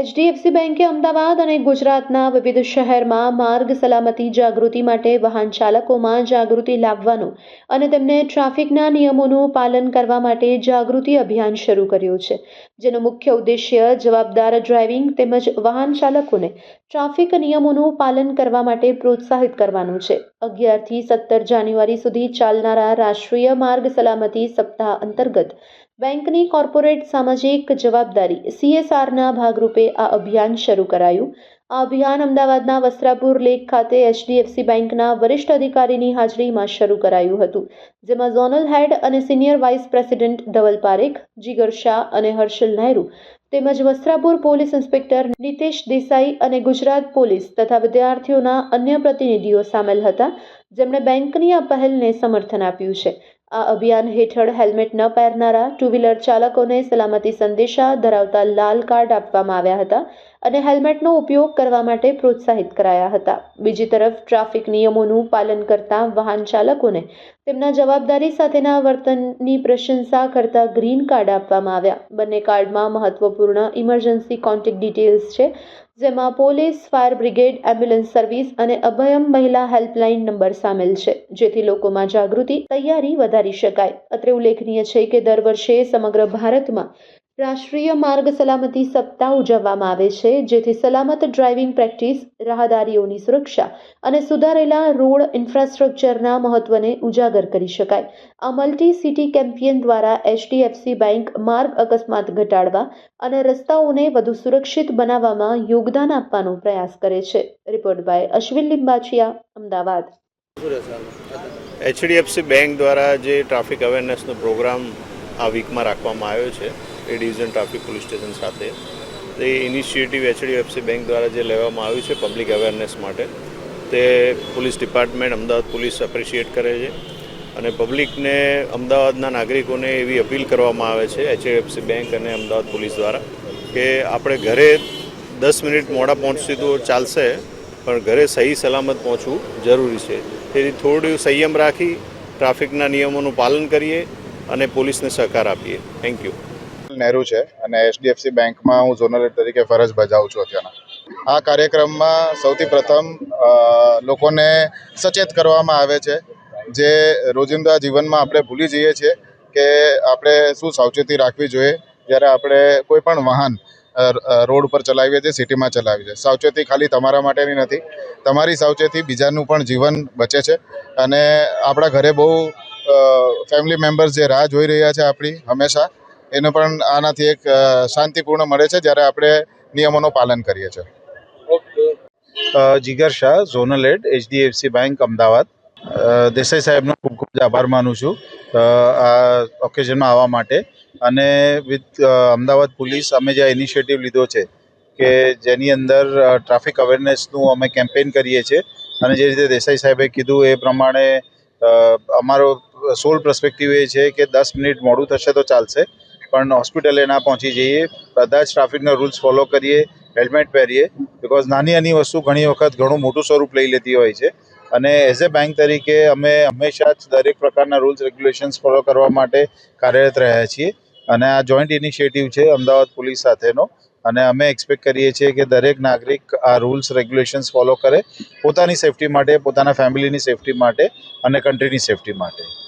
HDFC બેંકે અમદાવાદ અને ગુજરાતના વિવિધ શહેરમાં માર્ગ સલામતી જાગૃતિ માટે વાહન ચાલકોમાં જાગૃતિ લાવવાનું અને તેમને ટ્રાફિકના નિયમોનું પાલન કરવા માટે જાગૃતિ અભિયાન શરૂ કર્યું છે. જેનો મુખ્ય ઉદ્દેશ્ય જવાબદાર ડ્રાઇવિંગ તેમજ વાહન ચાલકોને ટ્રાફિક નિયમોનું પાલન કરવા માટે પ્રોત્સાહિત કરવાનું છે. અગિયારથી સત્તર જાન્યુઆરી સુધી ચાલનારા રાષ્ટ્રીય માર્ગ સલામતી સપ્તાહ અંતર્ગત બેંકની કોર્પોરેટ સામાજિક જવાબદારી સીએસઆરના ભાગરૂપે આ અભિયાન શરૂ કરાયું. આ અભિયાન અમદાવાદના વસ્ત્રાપુર લેક ખાતે એચડીએફસી બેંકના વરિષ્ઠ અધિકારીની હાજરીમાં શરૂ કરાયું હતું, જેમાં ઝોનલ હેડ અને senior vice president Dhaval Parekh, Jigar Shah અને હર્ષલ નહેરુ, તેમજ વસ્ત્રાપુર પોલીસ ઇન્સ્પેક્ટર નિતેશ દેસાઈ અને ગુજરાત પોલીસ તથા વિદ્યાર્થીઓના અન્ય પ્રતિનિધિઓ સામેલ હતા, જેમણે બેંકની આ પહેલને સમર્થન આપ્યું છે. આ અભિયાન હેઠળ હેલ્મેટ ન પહેરનારા ટુ વ્હીલર ચાલકોને સલામતી સંદેશા ધરાવતા લાલ કાર્ડ આપવામાં આવ્યા હતા અને હેલ્મેટનો ઉપયોગ કરવા માટે પ્રોત્સાહિત કરાયા હતા. બીજી તરફ, ટ્રાફિક નિયમોનું પાલન કરતા વાહન ચાલકોને તેમના જવાબદારી સાથેના વર્તનની પ્રશંસા કરતા ગ્રીન કાર્ડ આપવામાં આવ્યા. બંને કાર્ડમાં મહત્વપૂર્ણ ઇમરજન્સી કોન્ટેક્ટ ડિટેલ્સ છે, જેમાં police, fire brigade, ambulance service અને અભયમ મહિલા હેલ્પલાઇન નંબર સામેલ છે, જેથી લોકોમાં જાગૃતિ, તૈયારી વધારી શકાય. અત્રે ઉલ્લેખનીય છે કે દર વર્ષે સમગ્ર ભારતમાં રાષ્ટ્રીય માર્ગ સલામતી સપ્તાહ ઉજવવામાં આવે છે, જેથી સલામત ડ્રાઇવિંગ પ્રેક્ટિસ, રાહદારીઓની સુરક્ષા અને સુધારેલા રોડ ઇન્ફ્રાસ્ટ્રક્ચરના મહત્વને ઉજાગર કરી શકાય. આ મલ્ટી સિટી કેમ્પિયન દ્વારા એચડીએફસી બેંક માર્ગ અકસ્માત ઘટાડવા અને રસ્તાઓને વધુ સુરક્ષિત બનાવવામાં યોગદાન આપવાનો પ્રયાસ કરે છે. Report by Ashwin Limbachiya Ahmedabad. HDFC bank દ્વારા જે ટ્રાફિક અવેરનેસનો પ્રોગ્રામ આ વીકમાં રાખવામાં આવ્યો છે A division traffic police station સાથે. તે ઇનિશિયેટિવ એચડીએફસી બેંક દ્વારા જે લેવામાં આવ્યું છે પબ્લિક અવેરનેસ માટે, તે police department Ahmedabad police appreciate કરે છે. અને પબ્લિકને અમદાવાદના નાગરિકોને એવી અપીલ કરવામાં આવે છે એચડીએફસી બેંક અને અમદાવાદ પોલીસ દ્વારા, કે આપણે ઘરે દસ મિનિટ મોડા પહોંચશું તો ચાલશે, પણ ઘરે સહી સલામત પહોંચવું જરૂરી છે. તેથી થોડું સંયમ રાખી ટ્રાફિકના નિયમોનું પાલન કરીએ અને પોલીસને સહકાર આપીએ. થેન્ક યુ નહેરુ છે અને એચડીએફસી બેંકમાં હું ઝોનલ તરીકે ફરજ બજાવું છું અત્યારના. આ કાર્યક્રમમાં સૌથી પ્રથમ લોકોને સચેત કરવામાં આવે છે. જે રોજિંદા જીવનમાં આપણે ભૂલી જઈએ છીએ કે આપણે શું સાવચેતી રાખવી જોઈએ જ્યારે આપણે કોઈ પણ વાહન રોડ ઉપર ચલાવીએ છીએ, સિટીમાં ચલાવીએ છીએ. સાવચેતી ખાલી તમારા માટેની નથી. તમારી સાવચેતી બીજાનું પણ જીવન બચે છે. અને આપણા ઘરે બહુ ફેમિલી મેમ્બર્સ જે રાહ જોઈ રહ્યા છે આપણી, હંમેશા એનું પણ આનાથી એક શાંતિપૂર્ણ મળે છે જ્યારે આપણે નિયમોનું પાલન કરીએ છીએ. Jigar Shah, zonal head, HDFC bank, Ahmedabad. Desai સાહેબનો ખૂબ ખૂબ આભાર માનું છું આ ઓકેઝનમાં આવવા માટે. અને વિથ અમદાવાદ પોલીસ અમે જે ઇનિશિયેટિવ લીધો છે કે જેની અંદર ટ્રાફિક અવેરનેસનું અમે કેમ્પેઇન કરીએ છીએ. અને જે રીતે દેસાઈ સાહેબે કીધું એ પ્રમાણે અમારો સોલ પ્રસ્પેક્ટિવ એ છે કે દસ મિનિટ મોડું થશે તો ચાલશે. પણ હોસ્પિટલે ના પહોંચી જઈએ. બધા જ ટ્રાફિકના રૂલ્સ ફોલો કરીએ, હેલ્મેટ પહેરીએ બિકોઝ નાની નાની વસ્તુ ઘણી વખત ઘણું મોટું સ્વરૂપ લઈ લેતી હોય છે. અને એઝ એ બેંક તરીકે અમે હંમેશા જ દરેક પ્રકારના રૂલ્સ રેગ્યુલેશન્સ ફોલો કરવા માટે કાર્યરત રહ્યા છીએ. અને આ જોઈન્ટ ઇનિશિયેટિવ છે અમદાવાદ પોલીસ સાથેનો. અને અમે એક્સપેક્ટ કરીએ છીએ કે દરેક નાગરિક આ રૂલ્સ રેગ્યુલેશન્સ ફોલો કરે પોતાની સેફટી માટે, પોતાના ફેમિલીની સેફટી માટે અને કન્ટ્રીની સેફટી માટે.